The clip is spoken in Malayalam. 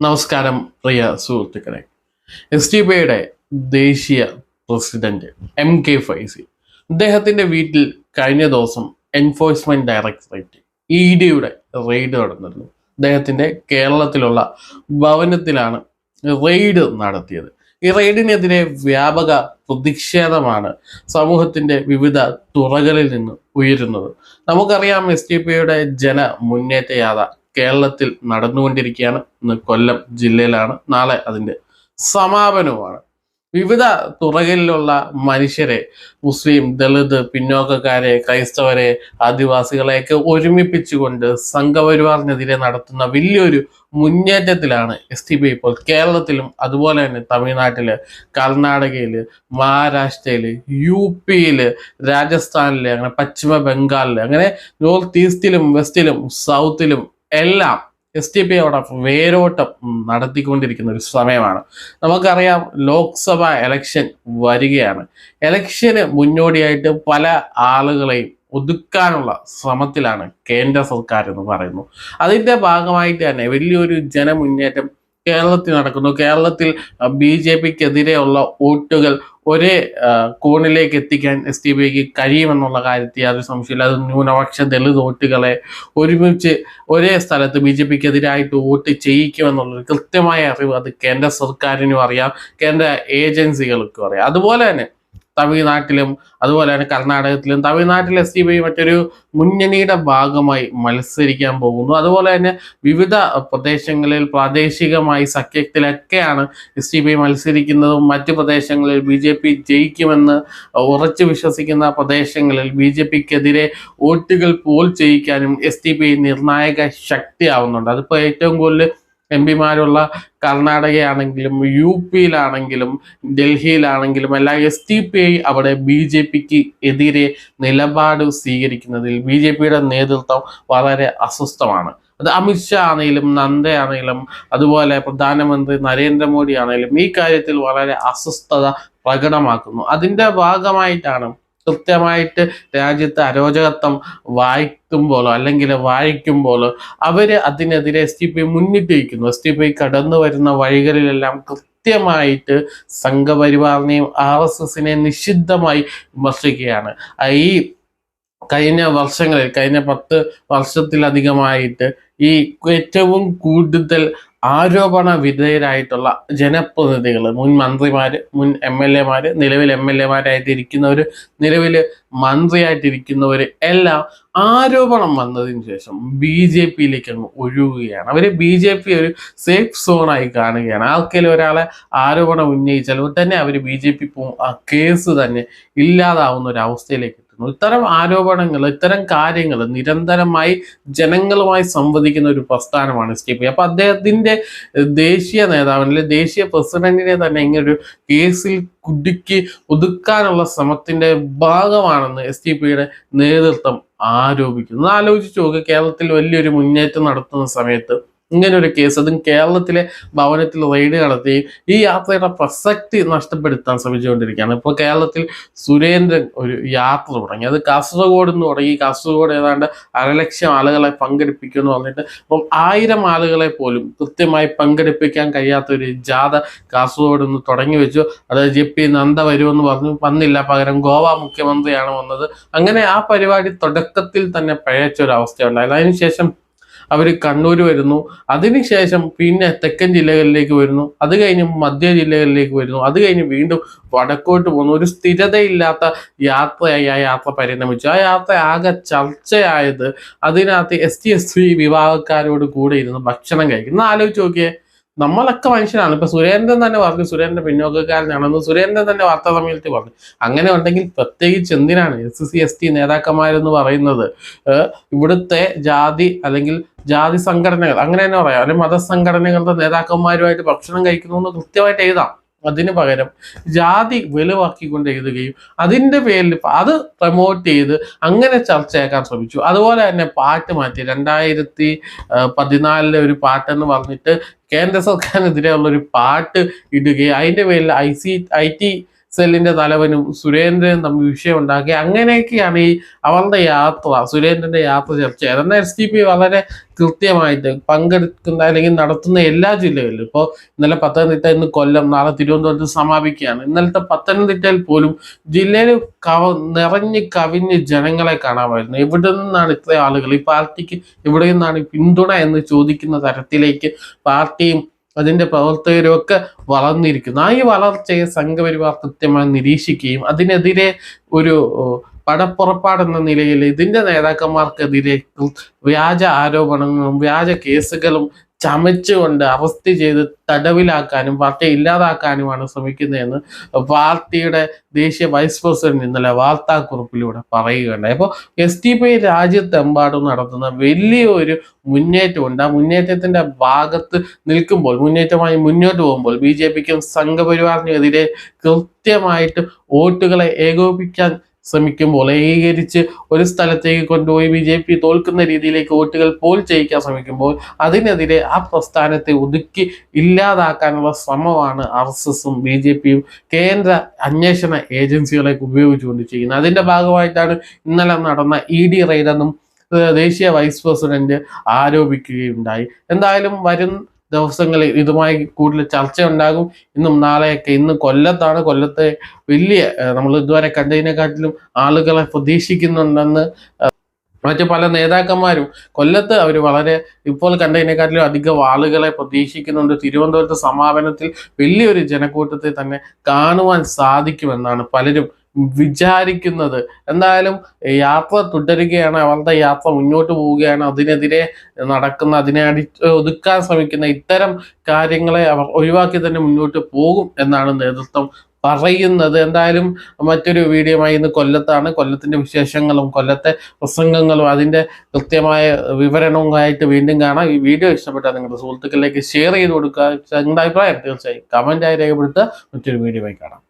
നമസ്കാരം പ്രിയ സുഹൃത്തുക്കളെ. എസ് ടി പിയുടെ ദേശീയ പ്രസിഡന്റ് എം കെ ഫൈസി അദ്ദേഹത്തിന്റെ വീട്ടിൽ കഴിഞ്ഞ ദിവസം എൻഫോഴ്സ്മെന്റ് ഡയറക്ടറേറ്റ് ഇ ഡിയുടെ റെയ്ഡ് നടന്നിരുന്നു. അദ്ദേഹത്തിന്റെ കേരളത്തിലുള്ള ഭവനത്തിലാണ് റെയ്ഡ് നടത്തിയത്. ഈ റെയ്ഡിനെതിരെ വ്യാപക പ്രതിഷേധമാണ് സമൂഹത്തിന്റെ വിവിധ തുറകളിൽ നിന്ന് ഉയരുന്നത്. നമുക്കറിയാം എസ് ടി പിയുടെ ജന മുന്നേറ്റ യാത്ര കേരളത്തിൽ നടന്നുകൊണ്ടിരിക്കുകയാണ്. ഇന്ന് കൊല്ലം ജില്ലയിലാണ്. നാളെ അതിന്റെ സമാപനവുമാണ്. വിവിധ തുറകളിലുള്ള മനുഷ്യരെ മുസ്ലിം ദളിത് പിന്നോക്കക്കാരെ ക്രൈസ്തവരെ ആദിവാസികളെയൊക്കെ ഒരുമിപ്പിച്ചുകൊണ്ട് സംഘപരിവാറിനെതിരെ നടത്തുന്ന വലിയൊരു മുന്നേറ്റത്തിലാണ് എസ് ടി പി ഇപ്പോൾ കേരളത്തിലും അതുപോലെ തന്നെ തമിഴ്നാട്ടിൽ കർണാടകയിൽ മഹാരാഷ്ട്രയിൽ യു പിയിൽ രാജസ്ഥാനിൽ അങ്ങനെ പശ്ചിമ ബംഗാളിൽ അങ്ങനെ നോർത്ത് ഈസ്റ്റിലും വെസ്റ്റിലും സൗത്തിലും എല്ലാം എസ് ടി പി അവിടെ വേരോട്ടം നടത്തിക്കൊണ്ടിരിക്കുന്ന ഒരു സമയമാണ്. നമുക്കറിയാം ലോക്സഭ എലക്ഷൻ വരികയാണ്. എലക്ഷന് മുന്നോടിയായിട്ട് പല ആളുകളെയും ഒതുക്കാനുള്ള ശ്രമത്തിലാണ് കേന്ദ്ര സർക്കാർ എന്ന് പറയുന്നു. അതിന്റെ ഭാഗമായിട്ട് തന്നെ വലിയൊരു ജനമുന്നേറ്റം കേരളത്തിൽ നടക്കുന്നു. കേരളത്തിൽ ബി ജെ പിക്കെതിരെയുള്ള വോട്ടുകൾ ഒരേ കോണിലേക്ക് എത്തിക്കാൻ എസ് ടി ബിക്ക് കഴിയുമെന്നുള്ള കാര്യത്തിൽ യാതൊരു സംശയമില്ല അത് ന്യൂനപക്ഷ ദളിത് വോട്ടുകളെ ഒരുമിച്ച് ഒരേ സ്ഥലത്ത് ബി ജെ പിക്ക് എതിരായിട്ട് വോട്ട് ചെയ്യിക്കുമെന്നുള്ളൊരു കൃത്യമായ അറിവ് അത് കേന്ദ്ര സർക്കാരിനും അറിയാം. കേന്ദ്ര ഏജൻസികൾക്കും അറിയാം. അതുപോലെ തന്നെ തമിഴ്നാട്ടിലും അതുപോലെ തന്നെ കർണാടകത്തിലും തമിഴ്നാട്ടിൽ എസ് ടി പി മറ്റൊരു മുന്നണിയുടെ ഭാഗമായി മത്സരിക്കാൻ പോകുന്നു. അതുപോലെ തന്നെ വിവിധ പ്രദേശങ്ങളിൽ പ്രാദേശികമായി സഖ്യത്തിലൊക്കെയാണ് എസ് ടി പി മത്സരിക്കുന്നതും മറ്റു പ്രദേശങ്ങളിൽ ബി ജെ പി ജയിക്കുമെന്ന് ഉറച്ചു വിശ്വസിക്കുന്ന പ്രദേശങ്ങളിൽ ബി ജെ പിക്കെതിരെ വോട്ടുകൾ പോൾ ചെയ്യിക്കാനും എസ് ടി പി നിർണായക ശക്തിയാവുന്നുണ്ട്. അതിപ്പോൾ ഏറ്റവും കൂടുതൽ എം പിമാരുള്ള കർണാടകയാണെങ്കിലും യു പിയിലാണെങ്കിലും ഡൽഹിയിലാണെങ്കിലും എല്ലാം എസ് ടി പി ഐ അവിടെ ബി ജെ പിക്ക് എതിരെ നിലപാട് സ്വീകരിക്കുന്നതിൽ ബി ജെ പിയുടെ നേതൃത്വം വളരെ അസ്വസ്ഥമാണ്. അത് അമിത്ഷാ ആണെങ്കിലും നന്ദ ആണെങ്കിലും അതുപോലെ പ്രധാനമന്ത്രി നരേന്ദ്രമോദി ആണെങ്കിലും ഈ കാര്യത്തിൽ വളരെ അസ്വസ്ഥത പ്രകടമാക്കുന്നു. അതിന്റെ ഭാഗമായിട്ടാണ് കൃത്യമായിട്ട് രാജ്യത്ത് അരോചകത്വം വായിക്കുമ്പോഴോ അല്ലെങ്കിൽ വായിക്കുമ്പോഴോ അവർ അതിനെതിരെ എസ് ടി പി മുന്നിട്ട് വയ്ക്കുന്നു എസ് ടി പി കടന്നു വരുന്ന വഴികളിലെല്ലാം കൃത്യമായിട്ട് സംഘപരിവാറിനെയും ആർ എസ് എസിനെയും നിഷിദ്ധമായി വിമർശിക്കുകയാണ്. ഈ കഴിഞ്ഞ വർഷങ്ങളിൽ കഴിഞ്ഞ പത്ത് വർഷത്തിലധികമായിട്ട് ഈ ഏറ്റവും കൂടുതൽ ആരോപണ വിധേയരായിട്ടുള്ള ജനപ്രതിനിധികൾ മുൻ മന്ത്രിമാർ മുൻ എം എൽ എമാർ നിലവിൽ എം എൽ എമാരായിട്ടിരിക്കുന്നവർ നിലവിൽ മന്ത്രിയായിട്ടിരിക്കുന്നവർ എല്ലാം ആരോപണം വന്നതിന് ശേഷം ബി ജെ പിയിലേക്ക് അങ്ങ് ഒഴുകുകയാണ്. അവർ ബി ജെ പി ഒരു സേഫ് സോണായി കാണുകയാണ്. ആർക്കെങ്കിലും ഒരാളെ ആരോപണം ഉന്നയിച്ചാൽ തന്നെ അവർ ബി ജെ പി കേസ് തന്നെ ഇല്ലാതാവുന്ന ഒരു അവസ്ഥയിലേക്ക് എത്തുന്നു ഇത്തരം ആരോപണങ്ങൾ ഇത്തരം കാര്യങ്ങൾ നിരന്തരമായി ജനങ്ങളുമായി സംവദിക്കുന്ന ഒരു പ്രസ്ഥാനമാണ് എസ് കെ പി. അപ്പൊ അദ്ദേഹത്തിന്റെ ദേശീയ നേതാവിനെ ദേശീയ പ്രസിഡന്റിനെ തന്നെ ഇങ്ങനെ ഒരു കേസിൽ കുടുക്കി ഒതുക്കാനുള്ള ശ്രമത്തിന്റെ ഭാഗമാണെന്ന് എസ് ടി പിയുടെ നേതൃത്വം ആരോപിക്കുന്നു. ആലോചിച്ചു ആലോചിച്ച് നോക്ക് കേരളത്തിൽ വലിയൊരു മുന്നേറ്റം നടത്തുന്ന സമയത്ത് ഇങ്ങനെ ഒരു കേസ് അതും കേരളത്തിലെ ഭവനത്തിൽ റെയ്ഡ് നടത്തി. ഈ യാത്രയുടെ പ്രസക്തി നഷ്ടപ്പെടുത്താൻ ശ്രമിച്ചുകൊണ്ടിരിക്കുകയാണ്. ഇപ്പോൾ കേരളത്തിൽ സുരേന്ദ്രൻ ഒരു യാത്ര തുടങ്ങി. അത് കാസർഗോഡ് എന്ന് തുടങ്ങി. കാസർഗോഡ് ഏതാണ്ട് അരലക്ഷം ആളുകളെ പങ്കെടുപ്പിക്കുമെന്ന് പറഞ്ഞിട്ട് അപ്പം ആയിരം ആളുകളെ പോലും കൃത്യമായി പങ്കെടുപ്പിക്കാൻ കഴിയാത്ത ഒരു ജാഥ കാസർഗോഡ് നിന്ന് തുടങ്ങി വെച്ചു. അത് ജെ പി നന്ദ വരുമെന്ന് പറഞ്ഞു. വന്നില്ല. പകരം ഗോവ മുഖ്യമന്ത്രിയാണ് വന്നത്. അങ്ങനെ ആ പരിപാടി തുടക്കത്തിൽ തന്നെ പഴയച്ച ഒരു അവസ്ഥയുണ്ടായത് അതിനുശേഷം അവർ കണ്ണൂർ വരുന്നു. അതിനുശേഷം പിന്നെ തെക്കൻ ജില്ലകളിലേക്ക് വരുന്നു. അത് കഴിഞ്ഞ് മധ്യ ജില്ലകളിലേക്ക് വരുന്നു. അത് കഴിഞ്ഞ് വീണ്ടും വടക്കോട്ട് പോകുന്നു. ഒരു സ്ഥിരതയില്ലാത്ത യാത്രയായി ആ യാത്ര പരിണമിച്ചു. ആ യാത്ര ആകെ ചർച്ചയായത് അതിനകത്ത് എസ് ടി എസ് സി വിഭാഗക്കാരോട് കൂടെ ഇരുന്ന് ഭക്ഷണം കഴിക്കും ഒന്ന് ആലോചിച്ച് നോക്കിയേ. നമ്മളൊക്കെ മനുഷ്യനാണ് ഇപ്പൊ സുരേന്ദ്രൻ തന്നെ പറഞ്ഞു സുരേന്ദ്രൻ പിന്നോക്കക്കാരനാണെന്ന് സുരേന്ദ്രൻ തന്നെ വാർത്താ സമ്മേളനത്തിൽ പറഞ്ഞു. അങ്ങനെ ഉണ്ടെങ്കിൽ പ്രത്യേകിച്ച് എന്തിനാണ് എസ് സി എസ് ടി നേതാക്കന്മാരെന്ന് പറയുന്നത്? ഇവിടുത്തെ ജാതി അല്ലെങ്കിൽ ജാതി സംഘടനകൾ അങ്ങനെ തന്നെ പറയാം. അല്ലെങ്കിൽ മതസംഘടനകളുടെ നേതാക്കന്മാരുമായിട്ട് ഭക്ഷണം കഴിക്കുന്നു എന്ന് കൃത്യമായിട്ട് എഴുതാം. അതിന് പകരം ജാതി വെളിവാക്കിക്കൊണ്ട് എഴുതുകയും അതിന്റെ പേരിൽ അത് പ്രൊമോട്ട് ചെയ്ത് അങ്ങനെ ചർച്ചയാക്കാൻ ശ്രമിച്ചു. അതുപോലെ തന്നെ പാട്ട് മാറ്റി രണ്ടായിരത്തി പതിനാലിലെ ഒരു പാട്ടെന്ന് പറഞ്ഞിട്ട് കേന്ദ്ര സർക്കാരിനെതിരെയുള്ള ഒരു പാട്ട് ഇടുകയും അതിന്റെ പേരിൽ ഐ സി ഐ ടി സെല്ലിന്റെ തലവനും സുരേന്ദ്രനും തമ്മിൽ വിഷയം ഉണ്ടാക്കി അങ്ങനെയൊക്കെയാണ് ഈ അവളുടെ യാത്ര സുരേന്ദ്രന്റെ യാത്ര ചർച്ച. ചെയ്തത് എന്നാൽ എസ് ഡി പി വളരെ കൃത്യമായിട്ട് പങ്കെടുക്കുന്ന അല്ലെങ്കിൽ നടത്തുന്ന എല്ലാ ജില്ലകളിലും ഇപ്പോൾ ഇന്നലെ പത്തനംതിട്ട ഇന്ന് കൊല്ലം നാളെ തിരുവനന്തപുരത്ത് സമാപിക്കുകയാണ്. ഇന്നലത്തെ പത്തനംതിട്ടയിൽ പോലും ജില്ലയിൽ കവ നിറഞ്ഞ് കവിഞ്ഞ് ജനങ്ങളെ കാണാമായിരുന്നു. എവിടെ നിന്നാണ് ഇത്രയും ആളുകൾ? ഈ പാർട്ടിക്ക് എവിടെ നിന്നാണ് പിന്തുണ എന്ന് ചോദിക്കുന്ന തരത്തിലേക്ക് പാർട്ടിയും അതിന്റെ പ്രവർത്തകരും ഒക്കെ വളർന്നിരിക്കുന്നു. ആ ഈ വളർച്ചയെ സംഘപരിവാർ കൃത്യമായി നിരീക്ഷിക്കുകയും അതിനെതിരെ ഒരു പടപ്പുറപ്പാടെന്ന നിലയിൽ ഇതിന്റെ നേതാക്കന്മാർക്കെതിരെ വ്യാജ ആരോപണങ്ങളും വ്യാജ കേസുകളും ചമച്ചുകൊണ്ട് അറസ്റ്റ് ചെയ്ത് തടവിലാക്കാനും പാർട്ടിയെ ഇല്ലാതാക്കാനുമാണ് ശ്രമിക്കുന്നതെന്ന് പാർട്ടിയുടെ ദേശീയ വൈസ് പ്രസിഡന്റ് ഇന്നലെ വാർത്താക്കുറിപ്പിലൂടെ പറയുകയുണ്ടായി. അപ്പോൾ എസ് ടി പി രാജ്യത്തെമ്പാടും നടത്തുന്ന വലിയൊരു മുന്നേറ്റമുണ്ട്. ആ മുന്നേറ്റത്തിന്റെ ഭാഗത്ത് നിൽക്കുമ്പോൾ മുന്നേറ്റമായി മുന്നോട്ട് പോകുമ്പോൾ ബി ജെ പിക്കും സംഘപരിവാറിനെതിരെ കൃത്യമായിട്ട് വോട്ടുകളെ ഏകോപിപ്പിക്കാൻ ശ്രമിക്കുമ്പോൾ ഏകീകരിച്ച് ഒരു സ്ഥലത്തേക്ക് കൊണ്ടുപോയി ബി ജെ പി തോൽക്കുന്ന രീതിയിലേക്ക് വോട്ടുകൾ പോൾ ചെയ്യിക്കാൻ ശ്രമിക്കുമ്പോൾ അതിനെതിരെ ആ പ്രസ്ഥാനത്തെ ഒതുക്കി ഇല്ലാതാക്കാനുള്ള ശ്രമമാണ് ആർ എസ് എസും ബി ജെ പിയും കേന്ദ്ര അന്വേഷണ ഏജൻസികളെ ഉപയോഗിച്ചുകൊണ്ട് ചെയ്യുന്നത്. അതിന്റെ ഭാഗമായിട്ടാണ് ഇന്നലെ നടന്ന ഇ ഡി റെയ്ഡെന്നും ദേശീയ വൈസ് പ്രസിഡന്റ് ആരോപിക്കുകയുണ്ടായി. എന്തായാലും വരും ദിവസങ്ങളിൽ ഇതുമായി കൂടുതൽ ചർച്ച ഉണ്ടാകും ഇന്നും നാളെയൊക്കെ ഇന്ന് കൊല്ലത്താണ്. കൊല്ലത്തെ വലിയ നമ്മൾ ഇതുവരെ കണ്ടതിനെക്കാട്ടിലും ആളുകളെ പ്രതീക്ഷിക്കുന്നുണ്ടെന്ന് മറ്റു പല നേതാക്കന്മാരും കൊല്ലത്ത് അവർ വളരെ ഇപ്പോൾ കണ്ടതിനെക്കാട്ടിലും അധികം ആളുകളെ പ്രതീക്ഷിക്കുന്നുണ്ട്. തിരുവനന്തപുരത്ത് സമാപനത്തിൽ വലിയൊരു ജനക്കൂട്ടത്തെ തന്നെ കാണുവാൻ സാധിക്കുമെന്നാണ് പലരും വിചാരിക്കുന്നത്. എന്തായാലും യാത്ര തുടരുകയാണ് അവരുടെ യാത്ര മുന്നോട്ട് പോവുകയാണ്. അതിനെതിരെ നടക്കുന്ന അതിനെ അടി ഒതുക്കാൻ ശ്രമിക്കുന്ന ഇത്തരം കാര്യങ്ങളെ അവർ ഒഴിവാക്കി തന്നെ മുന്നോട്ട് പോകും എന്നാണ് നേതൃത്വം പറയുന്നത്. എന്തായാലും മറ്റൊരു വീഡിയോമായി ഇന്ന് കൊല്ലത്താണ്. കൊല്ലത്തിന്റെ വിശേഷങ്ങളും കൊല്ലത്തെ പ്രസംഗങ്ങളും അതിന്റെ കൃത്യമായ വിവരണവുമായിട്ട് വീണ്ടും കാണാം. ഈ വീഡിയോ ഇഷ്ടപ്പെട്ടാൽ നിങ്ങളുടെ സുഹൃത്തുക്കളിലേക്ക് ഷെയർ ചെയ്ത് കൊടുക്കുക. നിങ്ങളുടെ അഭിപ്രായം തീർച്ചയായും കമന്റായി രേഖപ്പെടുത്തുക. മറ്റൊരു ആയി കാണാം.